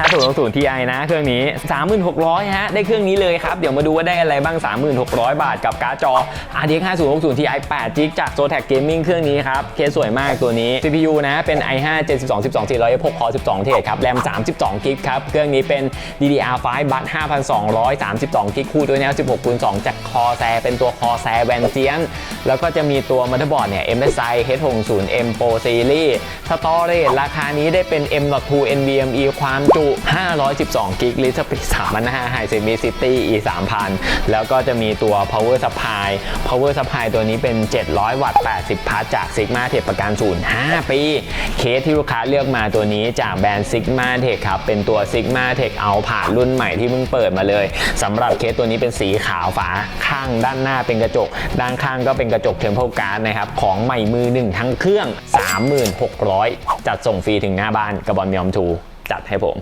5060 Ti นะเครื่องนี้3600 ฮะ ได้เครื่องนี้เลยครับ เดี๋ยวมาดูว่าได้อะไรบ้าง 3600 บาทกับการ์ดจอ RTX 5060 Ti 8 g b จาก Zotac Gaming เครื่องนี้ครับ เคสสวยมากตัวนี้ CPU นะ เป็น i5 72 12 400 6 core 12 เทรดครับแรม32 g b ครับ เครื่องนี้เป็น DDR5 บัต5,232 g b คู่ด้วยแนว 16คูณ2จาก Corsair เป็นตัว Corsair v a n c i a n แล้วก็จะมีตัวมั t เ e r b o a r d เนี่ย MSI H60M Pro Series สตอเรจราคานี้ได้เป็น M.2 NVMe ความจุ 512 กิกลิตรสปี3,500 High Simplicity E 3,000 แล้วก็จะมีตัว Power Supply Power Supply ตัวนี้เป็น 700 วัตต์ 80 พัทจาก Sigma Tech ประกันศูนย์5ปี เคสที่ลูกค้าเลือกมาตัวนี้จากแบรนด์ Sigma Tech ครับ เป็นตัว Sigma Tech เอาผ่านรุ่นใหม่ที่เพิ่งเปิดมาเลยสำหรับเคสตัวนี้เป็นสีขาวฝาข้างด้านหน้าเป็นกระจก ด้านข้างก็เป็นกระระจกเทมเพลการ์ดนะครับของใหม่มือหนึ่งทั้งเครื่อง 36,000 จัดส่งฟรีถึงหน้าบ้านกระบอลยอมทูจัดให้ผม